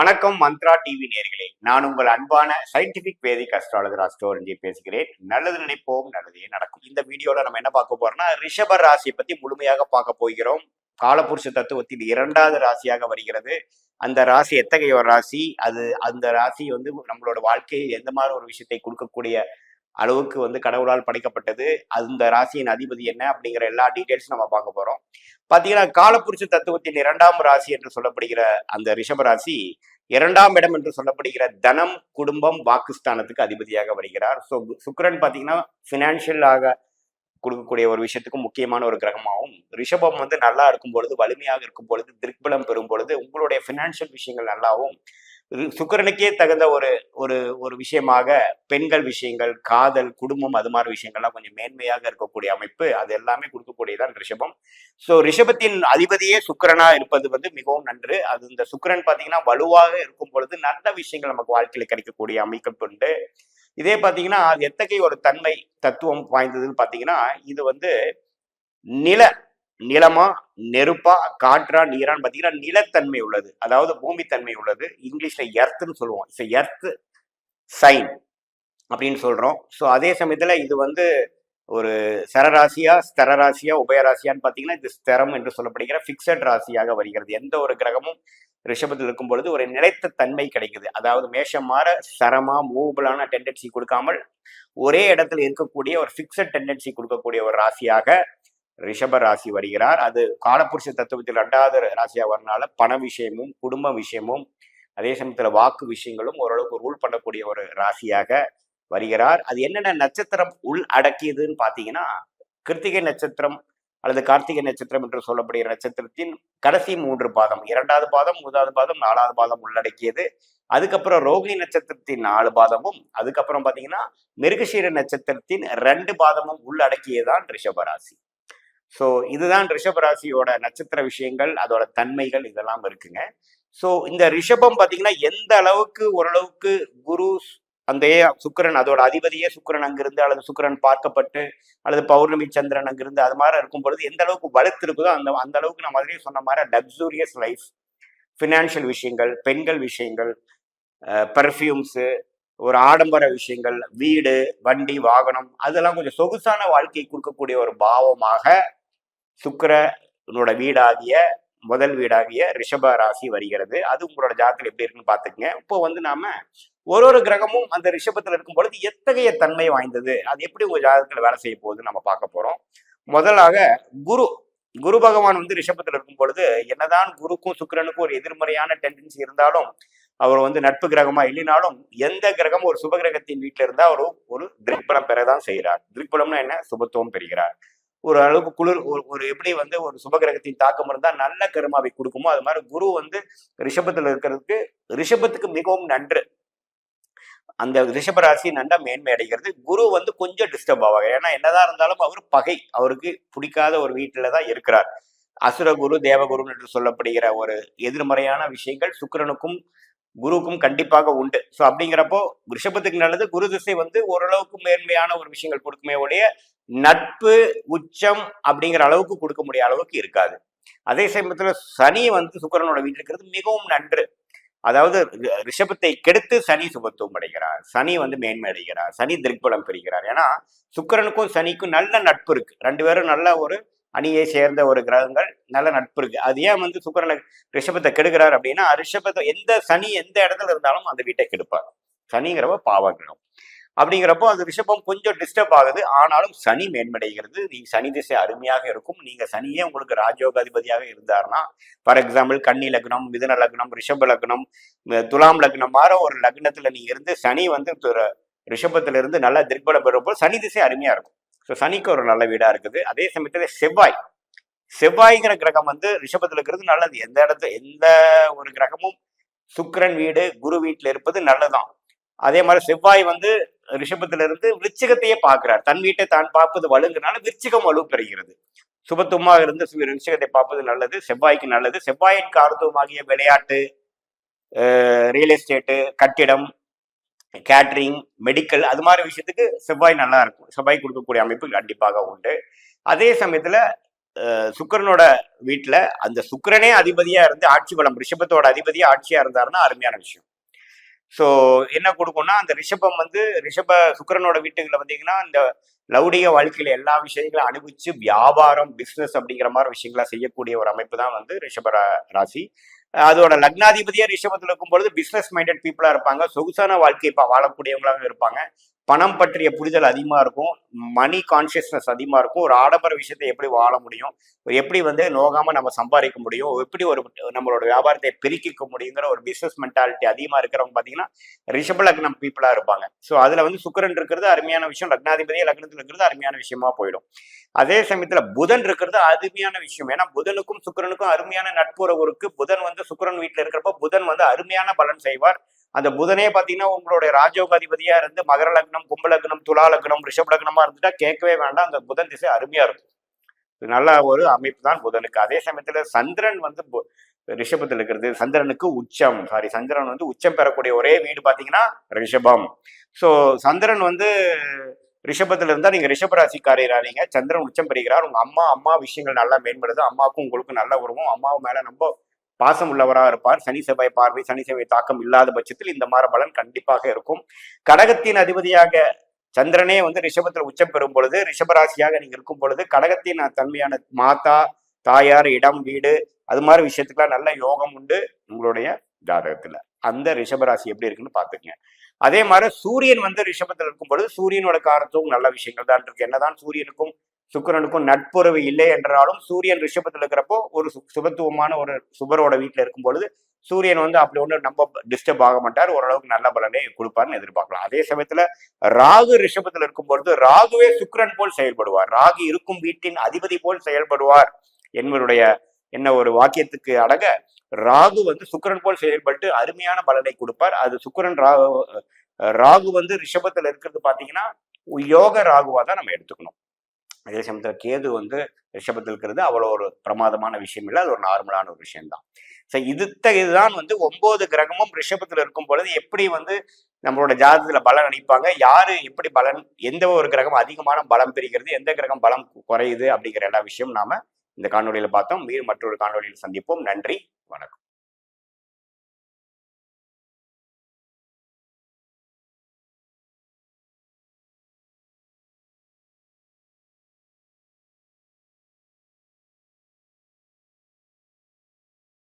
வணக்கம் மந்த்ரா டிவி நேர்களே. நான் உங்கள் அன்பான சயின்டிபிக் வேதிக் அஸ்ட்ராலஜர் அஸ்ட்ரோலஜி பேசுகிறேன். நல்லது நினைப்போம் நல்லதே நடக்கும். இந்த வீடியோல நம்ம என்ன பார்க்க போறோம்னா ரிஷப ராசியை பத்தி முழுமையாக பார்க்க போகிறோம். காலபுருஷ தத்துவத்தில் இரண்டாவது ராசியாக வருகிறது. அந்த ராசி எத்தகைய ஒரு ராசி? அது அந்த ராசி வந்து நம்மளோட வாழ்க்கையில் எந்த மாதிரி ஒரு விஷயத்தை கொடுக்கக்கூடிய அளவுக்கு வந்து கடவுளால் படைக்கப்பட்டது. அந்த ராசியின் அதிபதி என்ன அப்படிங்கிற எல்லா டீட்டெயில்ஸும் நம்ம பார்க்க போறோம். பாத்தீங்கன்னா காலபுருஷ தத்துவத்தின் இரண்டாம் ராசி என்று சொல்லப்படுகிற அந்த ரிஷப ராசி இரண்டாம் இடம் என்று சொல்லப்படுகிற தனம் குடும்பம் வாக்குஸ்தானத்துக்கு அதிபதியாக வருகிறார். ஸோ சுக்கரன் பாத்தீங்கன்னா ஃபினான்ஷியலாக கொடுக்கக்கூடிய ஒரு விஷயத்துக்கு முக்கியமான ஒரு கிரகமாகவும் ரிஷபம் வந்து நல்லா இருக்கும் பொழுது வலிமையாக இருக்கும் பொழுது திருப்பலம் பெறும் பொழுது உங்களுடைய ஃபினான்ஷியல் விஷயங்கள் நல்லாவும் சுக்கிரனுக்கே தகுந்த ஒரு ஒரு ஒரு விஷயமாக பெண்கள் விஷயங்கள் காதல் குடும்பம் அது மாதிரி விஷயங்கள்லாம் கொஞ்சம் மேன்மையாக இருக்கக்கூடிய அமைப்பு. அது எல்லாமே கொடுக்கக்கூடியதான் ரிஷபம். ஸோ ரிஷபத்தின் அதிபதியே சுக்கரனா இருப்பது வந்து மிகவும் நன்று. அது இந்த சுக்கரன் பார்த்தீங்கன்னா வலுவாக இருக்கும் பொழுது நல்ல விஷயங்கள் நமக்கு வாழ்க்கையில் கிடைக்கக்கூடிய அமைப்பு உண்டு. இதே பார்த்தீங்கன்னா அது எத்தகைய ஒரு தன்மை தத்துவம் வாய்ந்ததுன்னு பார்த்தீங்கன்னா இது வந்து நில நிலமா நெருப்பா காற்றா நீரான்னு பார்த்தீங்கன்னா நிலத்தன்மை உள்ளது. அதாவது பூமித்தன்மை உள்ளது. இங்கிலீஷ்ல எர்த்துன்னு சொல்லுவோம். இட்ஸ் எர்த் சைன் அப்படின்னு சொல்றோம். ஸோ அதே சமயத்துல இது வந்து ஒரு சரராசியா ஸ்தரராசியா உபயராசியான்னு பார்த்தீங்கன்னா இது ஸ்தரம் என்று சொல்லப்படுகிற ஃபிக்சட் ராசியாக வருகிறது. எந்த ஒரு கிரகமும் ரிஷபத்தில் இருக்கும் பொழுது ஒரு நிலைத்த தன்மை கிடைக்குது. அதாவது மேஷம் மாற சரமா மூவபிளான டெண்டன்சி கொடுக்காமல் ஒரே இடத்துல இருக்கக்கூடிய ஒரு ஃபிக்ஸட் டெண்டன்சி கொடுக்கக்கூடிய ஒரு ராசியாக ரிஷப ராசி வருகிறார். அது காலப்புருஷ தத்துவத்தில் ரெண்டாவது ராசியாக வரனால பண விஷயமும் குடும்ப விஷயமும் அதே சமயத்தில் வாக்கு விஷயங்களும் ஓரளவுக்கு ரூல் பண்ணக்கூடிய ஒரு ராசியாக வருகிறார். அது என்னென்ன நட்சத்திரம் உள் அடக்கியதுன்னு பார்த்தீங்கன்னா கிருத்திகை நட்சத்திரம் அல்லது கார்த்திகை நட்சத்திரம் என்று சொல்லப்படுகிற நட்சத்திரத்தின் கடைசி மூன்று பாதம் இரண்டாவது பாதம் மூன்றாவது பாதம் நாலாவது பாதம் உள்ளடக்கியது. அதுக்கப்புறம் ரோகிணி நட்சத்திரத்தின் நாலு பாதமும் அதுக்கப்புறம் பார்த்தீங்கன்னா மிருகசீர நட்சத்திரத்தின் ரெண்டு பாதமும் உள்ளடக்கியதுதான் ரிஷபராசி ஸோ இதுதான் ரிஷபராசியோட நட்சத்திர விஷயங்கள் அதோட தன்மைகள் இதெல்லாம் இருக்குங்க. ஸோ இந்த ரிஷபம் பார்த்தீங்கன்னா எந்த அளவுக்கு ஓரளவுக்கு குரு அந்த சுக்கிரன் அதோட அதிபதியே சுக்கிரன் அங்கிருந்து அல்லது சுக்கரன் பார்க்கப்பட்டு அல்லது பௌர்ணமி சந்திரன் அங்கிருந்து அது மாதிரி இருக்கும் பொழுது எந்த அளவுக்கு வலுத்து இருக்குதோ அந்த அந்த அளவுக்கு நான் முதலே சொன்ன மாதிரி லக்ஸூரியஸ் லைஃப் ஃபினான்ஷியல் விஷயங்கள் பெண்கள் விஷயங்கள் பர்ஃப்யூம்ஸு ஒரு ஆடம்பர விஷயங்கள் வீடு வண்டி வாகனம் அதெல்லாம் கொஞ்சம் சொகுசான வாழ்க்கை கொடுக்கக்கூடிய ஒரு பாவமாக சுக்கரனோட வீடாகிய முதல் வீடாகிய ரிஷப ராசி வருகிறது. அது உங்களோட ஜாதகத்தில் எப்படி இருக்குன்னு பார்த்துக்கங்க. இப்போ வந்து நாம ஒரு ஒரு கிரகமும் அந்த ரிஷபத்தில் இருக்கும் பொழுது எத்தகைய தன்மை வாய்ந்தது? அது எப்படி உங்க ஜாதகத்தில் வேலை செய்ய போகுதுன்னு நம்ம பார்க்க போறோம். முதலாக குரு குரு பகவான் வந்து ரிஷபத்தில் இருக்கும் பொழுது என்னதான் குருக்கும் சுக்கரனுக்கும் ஒரு எதிர்மறையான டெண்டன்சி இருந்தாலும் அவர் வந்து நட்பு கிரகமா இல்லைனாலும் எந்த கிரகம் ஒரு சுப கிரகத்தின் வீட்டில் இருந்தா அவர் ஒரு திருப்பலம் பெறதான் செய்கிறார். திருப்பலம்னா என்ன? சுபத்துவம் பெறுகிறார். ஒரு அளவுக்கு குளிர் ஒரு ஒரு எப்படி வந்து ஒரு சுபகிரகத்தின் தாக்கம் இருந்தால் நல்ல கருமாவை கொடுக்குமோ அது மாதிரி குரு வந்து ரிஷபத்தில் இருக்கிறதுக்கு ரிஷபத்துக்கு மிகவும் நன்று. அந்த ரிஷபராசி நன்றா மேன்மை அடைகிறது. குரு வந்து கொஞ்சம் டிஸ்டர்ப் ஆவாங்க ஏன்னா என்னதான் இருந்தாலும் அவர் பகை. அவருக்கு பிடிக்காத ஒரு வீட்டில தான் இருக்கிறார். அசுரகுரு தேவகுரு என்று சொல்லப்படுகிற ஒரு எதிர்மறையான விஷயங்கள் சுக்கிரனுக்கும் குருவுக்கும் கண்டிப்பாக உண்டு. ஸோ அப்படிங்கிறப்போ ரிஷபத்துக்கு நல்லது. குரு திசை வந்து ஓரளவுக்கு மேன்மையான ஒரு விஷயங்கள் கொடுக்குமே ஒழிய நட்பு உச்சம் அப்படிங்கிற அளவுக்கு கொடுக்க முடிய அளவுக்கு இருக்காது. அதே சமயத்துல சனி வந்து சுக்கரனோட வீட்டில் இருக்கிறது மிகவும் நன்று. அதாவது ரிஷபத்தை கெடுத்து சனி சுபத்துவம் அடைகிறார். சனி வந்து மேன்மை அடைகிறார். சனி திருப்பலம் பெறுகிறார். ஏன்னா சுக்கரனுக்கும் சனிக்கும் நல்ல நட்பு இருக்கு. ரெண்டு பேரும் நல்ல ஒரு அணியை சேர்ந்த ஒரு கிரகங்கள் நல்ல நட்பு இருக்கு. அது ஏன் வந்து சுக்கிரனை ரிஷபத்தை கெடுக்கிறார் அப்படின்னா ரிஷபத்தை எந்த சனி எந்த இடத்துல இருந்தாலும் அந்த வீட்டை கெடுப்பார். சனிங்கிறப்ப பாவ கிரகம் அப்படிங்கிறப்போ அந்த ரிஷபம் கொஞ்சம் டிஸ்டர்ப் ஆகுது. ஆனாலும் சனி மேன்மடைகிறது. நீ சனி திசை அருமையாக இருக்கும். நீங்க சனியே உங்களுக்கு ராஜயோக அதிபதியாக இருந்தாருன்னா ஃபார் எக்ஸாம்பிள் கன்னி லக்னம் மிதுன லக்னம் ரிஷப லக்னம் துலாம் லக்னம் மாற ஒரு லக்னத்துல நீங்க இருந்து சனி வந்து ரிஷபத்திலிருந்து நல்லா திருப்பலம் பெறும்போது சனி திசை அருமையா இருக்கும். ஸோ சனிக்கு ஒரு நல்ல வீடா இருக்குது. அதே சமயத்தில் செவ்வாய். செவ்வாய்ங்கிற கிரகம் வந்து ரிஷபத்தில் இருக்கிறது நல்லது. எந்த இடத்துல எந்த ஒரு கிரகமும் சுக்கரன் வீடு குரு வீட்டில் இருப்பது நல்லதுதான். அதே மாதிரி செவ்வாய் வந்து ரிஷபத்துல இருந்து விருச்சிகத்தையே பார்க்கிறார். தன் வீட்டை தான் பார்ப்பது வலுங்கிறனால விருச்சிகம் வலு பெறுகிறது. சுபத்துவமாக இருந்து விருச்சிகத்தை பார்ப்பது நல்லது செவ்வாய்க்கு நல்லது. செவ்வாயின் காரத்துவமாகிய விளையாட்டு ரியல் எஸ்டேட்டு கட்டிடம் கேட்ரிங் மெடிக்கல் அது மாதிரி விஷயத்துக்கு செவ்வாய் நல்லா இருக்கும். செவ்வாய் கொடுக்கக்கூடிய அமைப்பு கண்டிப்பாக உண்டு. அதே சமயத்துல சுக்கரனோட சுக்கிரனோட அந்த சுக்கரனே அதிபதியாக இருந்து ஆட்சி பலம் ரிஷபத்தோட அதிபதியாக ஆட்சியாக இருந்தாருன்னா அருமையான விஷயம். ஸோ என்ன கொடுக்கும்னா அந்த ரிஷபம் வந்து ரிஷப சுக்கிரனோட வீட்டுகளை வந்தீங்கன்னா இந்த லௌடிக வாழ்க்கையில் எல்லா விஷயங்களும் அனுபவிச்சு வியாபாரம் பிஸ்னஸ் அப்படிங்கிற மாதிரி விஷயங்களை செய்யக்கூடிய ஒரு அமைப்பு தான் வந்து ரிஷப ராசி. அதோட லக்னாதிபதியா ரிஷபத்தில் இருக்கும் பொழுது பிசினஸ் மைண்டட் பீப்புளா இருப்பாங்க. சொகுசான வாழ்க்கை இப்ப வாழக்கூடியவங்களாக இருப்பாங்க. பணம் பற்றிய புரிதல் அதிகமா இருக்கும். மணி கான்சியஸ்னஸ் அதிகமா இருக்கும். ஒரு ஆடம்பர விஷயத்தை எப்படி வாழ முடியும்? எப்படி வந்து நோகாம நம்ம சம்பாதிக்க முடியும்? எப்படி ஒரு நம்மளோட வியாபாரத்தை பெருக்கிக்க முடியுங்கிற ஒரு பிசினஸ் மென்டாலிட்டி அதிகமா இருக்கிறவங்க பாத்தீங்கன்னா ரிஷப லக்னம் இருப்பாங்க. ஸோ அதுல வந்து சுக்கிரன் இருக்கிறது அருமையான விஷயம். லக்னாதிபதியே லக்னத்தில் இருக்கிறது அருமையான விஷயமா போயிடும். அதே சமயத்தில் புதன் இருக்கிறது அருமையான விஷயம். ஏன்னா புதனுக்கும் சுக்கிரனுக்கும் அருமையான நட்புறவு இருக்கு. புதன் வந்து சுக்கிரன் வீட்டில் இருக்கிறப்ப புதன் வந்து அருமையான பலன் செய்வார். அந்த புதனே பார்த்தீங்கன்னா உங்களுடைய ராஜோகாதிபதியா இருந்து மகர லக்னம் கும்ப லக்னம் துலா லக்னம் ரிஷப் லக்னமா இருந்துட்டா கேட்கவே வேண்டாம். அந்த புதன் திசை அருமையா இருக்கும். நல்ல ஒரு அமைப்பு தான் புதனுக்கு. அதே சமயத்துல சந்திரன் வந்து பு- ரிஷபத்தில் இருக்கிறது. சந்திரனுக்கு உச்சம். சாரி சந்திரன் வந்து உச்சம் பெறக்கூடிய ஒரே வீடு பார்த்தீங்கன்னா ரிஷபம். ஸோ சந்திரன் வந்து ரிஷபத்துல இருந்தா நீங்க ரிஷபராசிக்காரீங்க சந்திரன் உச்சம் பெறுகிறார். உங்கள் அம்மா அம்மா விஷயங்கள் நல்லா மேம்படுது. அம்மாவுக்கும் உங்களுக்கும் நல்ல உறவும். அம்மாவும் மேலே ரொம்ப பாசம் உள்ளவராக இருப்பார். சனி செவ்வாய் பார்வை சனி செவ்வாய் தாக்கம் இல்லாத பட்சத்தில் இந்த மாதிரி பலன் கண்டிப்பாக இருக்கும். கடகத்தின் அதிபதியாக சந்திரனே வந்து ரிஷபத்தில் உச்சம் பெறும் பொழுது ரிஷபராசியாக நீங்கள் இருக்கும் பொழுது கடகத்தின் தன்மையான மாதா தாயார் இடம் வீடு அது மாதிரி விஷயத்துக்கெல்லாம் நல்ல யோகம் உண்டு உங்களுடைய ஜாதகத்தில். அந்த ரிஷபராசி எப்படி இருக்குன்னு பாத்துக்கங்க அதே மாதிரி சூரியன் வந்து ரிஷபத்தில் இருக்கும் பொழுது சூரியனோட காரத்தும் நல்ல விஷயங்கள் தான் இருக்கு. என்னதான் சூரியனுக்கும் சுக்கரனுக்கும் நட்புறவு இல்லை என்றாலும் சூரியன் ரிஷபத்தில் இருக்கிறப்போ ஒரு சு- சுபத்துவமான ஒரு சுபரோட வீட்டில் இருக்கும் பொழுது சூரியன் வந்து அப்படி ஒன்று நம்ம டிஸ்டர்ப் ஆக மாட்டார். ஓரளவுக்கு நல்ல பலனை கொடுப்பார்னு எதிர்பார்க்கலாம். அதே சமயத்துல ராகு ரிஷபத்தில் இருக்கும் பொழுது ராகுவே சுக்கிரன் போல் செயல்படுவார். ராகு இருக்கும் வீட்டின் அதிபதி போல் செயல்படுவார் என்பதுடைய என்ன ஒரு வாக்கியத்துக்கு அடங்க ராகு வந்து சுக்கரன் போல் செயல்பட்டு அருமையான பலனை கொடுப்பார். அது சுக்கரன் ராகு ராகு வந்து ரிஷபத்துல இருக்கிறது பாத்தீங்கன்னா யோக ராகுவா தான் நம்ம எடுத்துக்கணும். அதே சமயத்துல கேது வந்து ரிஷபத்தில் இருக்கிறது அவ்வளோ ஒரு பிரமாதமான விஷயம் இல்லை. அது ஒரு நார்மலான ஒரு விஷயம்தான். ஸோ இதுத்த இதுதான் வந்து ஒன்பது கிரகமும் ரிஷபத்தில் இருக்கும் பொழுது எப்படி வந்து நம்மளோட ஜாதகத்தில் பலன் அளிப்பாங்க? யாரு எப்படி பலன் எந்த ஒரு கிரகம் அதிகமான பலம் பெறுகிறது எந்த கிரகம் பலம் குறையுது அப்படிங்கிற எல்லா விஷயம் நாம இந்த காணொலியில் பார்த்தோம். மீண்டும் மற்றொரு காணொலியில் சந்திப்போம். நன்றி. வணக்கம்.